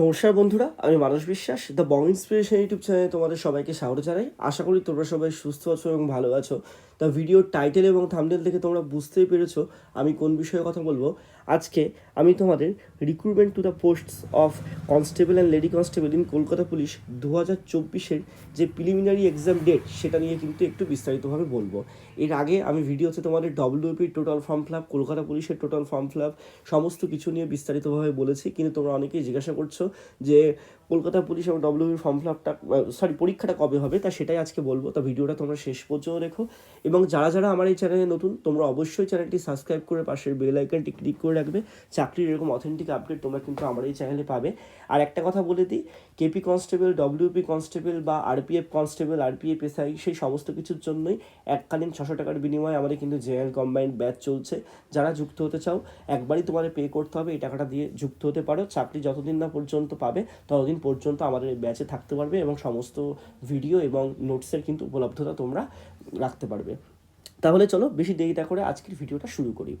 নমস্কার বন্ধুরা, আমি মানস বিশ্বাস দ্য বং ইন্সপিরেশন ইউটিউব চ্যানেলে তোমাদের সবাইকে স্বাগত জানাই। আশা করি তোমরা সবাই সুস্থ আছো এবং ভালো আছো। তা ভিডিওর টাইটেল এবং থামডেল দেখে তোমরা বুঝতেই পেরেছ আমি কোন বিষয়ে কথা বলব। আজকে আমি তোমাদের recruitment to the posts of constable and lady constable in Kolkata police দু হাজার চব্বিশের যে প্রিলিমিনারি এক্সাম ডেট সেটা নিয়ে কিন্তু একটু বিস্তারিতভাবে বলব। এর আগে আমি ভিডিওতে তোমাদের ডব্লিউপির টোটাল ফর্ম ফিল কলকাতা পুলিশের টোটাল ফর্ম ফিল সমস্ত কিছু নিয়ে বিস্তারিতভাবে বলেছি। কিন্তু তোমরা অনেকেই জিজ্ঞাসা করছ যে কলকাতা পুলিশ এবং ডব্লিউপির ফর্ম ফিল আপটা সরি পরীক্ষাটা কবে হবে? তা সেটাই আজকে বলব। তা ভিডিওটা তোমরা শেষ পর্যন্ত দেখো। এবং যারা যারা আমার এই চ্যানেলে নতুন, তোমরা অবশ্যই চ্যানেলটি সাবস্ক্রাইব করে পাশের বেল আইকনটি ক্লিক করে রাখবে। চাকরির এরকম অথেন্টিক আপডেট তোমরা কিন্তু আমার এই চ্যানেলে পাবে। আর একটা কথা বলে দিই কেপি কনস্টেবল ডব্লিউপি কনস্টেবল বা আরপিএফ কনস্টেবল আরপিএফ এসআই সেই সমস্ত কিছুর জন্যই এককালীন ছশো টাকার বিনিময়ে আমাদের কিন্তু জেনারেল কম্বাইন্ড ব্যাচ চলছে। যারা যুক্ত হতে চাও, একবারই তোমাদের পে করতে হবে। এই টাকাটা দিয়ে যুক্ত হতে পারো। চাকরি যতদিন না পর্যন্ত পাবে, ততদিন পর্যন্ত আমাদের এই ব্যাচে থাকতে পারবে এবং সমস্ত ভিডিও এবং নোটসের কিন্তু উপলব্ধতা তোমরা রাখতে পারবে। তাহলে চলো বেশি দেরি না করে আজকের ভিডিওটা শুরু করি।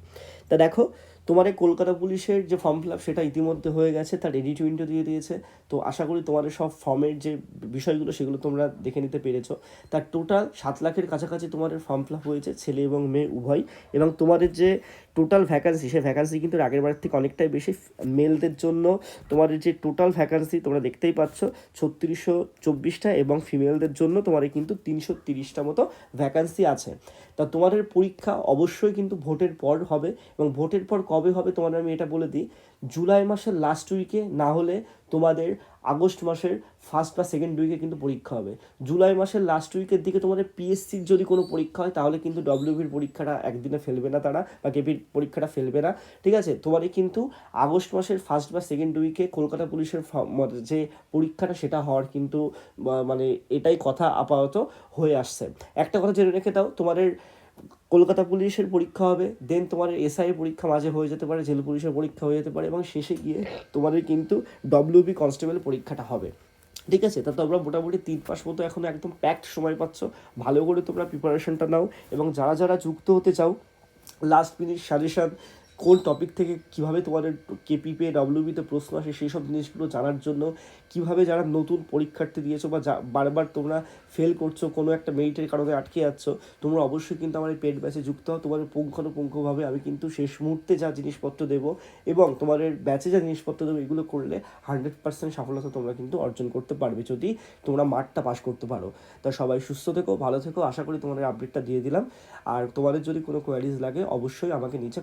তা দেখো, তোমার কলকাতা পুলিশের যে ফর্ম ফিল আপ সেটা ইতিমধ্যে হয়ে গেছে, তার রেডি টু ইন্টো দিয়ে দিয়েছে। তো আশা করি তোমাদের সব ফর্মের যে বিষয়গুলো সেগুলো তোমরা দেখে নিতে পেরেছ। তার টোটাল সাত লাখের কাছাকাছি তোমাদের ফর্ম ফিল আপ হয়েছে, ছেলে এবং মেয়ে উভয়। এবং তোমাদের যে টোটাল ভ্যাকান্সি সেই ভ্যাকান্সি কিন্তু আগের বার থেকে অনেকটাই বেশি। মেলদের জন্য তোমাদের যে টোটাল ভ্যাকান্সি তোমরা দেখতেই পাচ্ছ, ছত্রিশশো চব্বিশটা এবং ফিমেলদের জন্য তোমাদের কিন্তু তিনশো তিরিশটা মতো ভ্যাকান্সি আছে। তা তোমাদের পরীক্ষা অবশ্যই কিন্তু ভোটের পর হবে এবং ভোটের পর কবে হবে তোমাদের আমি এটা বলে দিই। জুলাই মাসের লাস্ট উইকে না হলে তোমাদের আগস্ট মাসের ফার্স্ট বা সেকেন্ড উইকে কিন্তু পরীক্ষা হবে। জুলাই মাসের লাস্ট উইকের দিকে তোমাদের পিএসসির যদি কোনো পরীক্ষা হয়, তাহলে কিন্তু ডব্লিউবির পরীক্ষাটা একদিনে ফেলবে না তারা বা কেপির পরীক্ষাটা ফেলবে না। ঠিক আছে? তোমাদের কিন্তু আগস্ট মাসের ফার্স্ট বা সেকেন্ড উইকে কলকাতা পুলিশের যে পরীক্ষাটা সেটা হওয়ার কিন্তু মানে এটাই কথা আপাতত হয়ে আসছে। একটা কথা জেনে রেখে দাও, তোমাদের কলকাতা পুলিশের পরীক্ষা হবে দেন তোমার এসআই পরীক্ষা মাঝে হয়ে যেতে পারে, জেল পুলিশের পরীক্ষা হয়ে যেতে পারে এবং শেষে গিয়ে তোমাদের কিন্তু ডব্লিউবি কনস্টেবল পরীক্ষাটা হবে। ঠিক আছে? তা তোমরা মোটামুটি তিন মাস মতো এখন একদম প্যাকড সময় পাচ্ছ। ভালো করে তোমরা প্রিপারেশনটা নাও এবং যারা যারা যুক্ত হতে চাও লাস্ট মিনিট সাজেশন কোন টপিক থেকে কীভাবে তোমাদের কেপিপে ডব্লিউবিতে প্রশ্ন আসে সেই সব জিনিসগুলো জানার জন্য, কীভাবে যারা নতুন পরীক্ষার্থী দিয়েছ বা যা, বারবার তোমরা ফেল করছ, কোনো একটা মেরিটের কারণে আটকে যাচ্ছ, তোমরা অবশ্যই কিন্তু আমার এই পেড ব্যাচে যুক্ত হও। তোমাদের পুঙ্খানুপুঙ্খভাবে আমি কিন্তু শেষ মুহূর্তে যা জিনিসপত্র দেবো এবং তোমাদের ব্যাচে যা জিনিসপত্র দেবো, এগুলো করলে হান্ড্রেড পার্সেন্ট সফলতা তোমরা কিন্তু অর্জন করতে পারবে যদি তোমরা মাঠটা পাস করতে পারো। তা সবাই সুস্থ থেকো, ভালো থেকো, আশা করি তোমাদের আপডেটটা দিয়ে দিলাম। আর তোমাদের যদি কোনো কোয়ারিজ লাগে, অবশ্যই আমাকে নিচে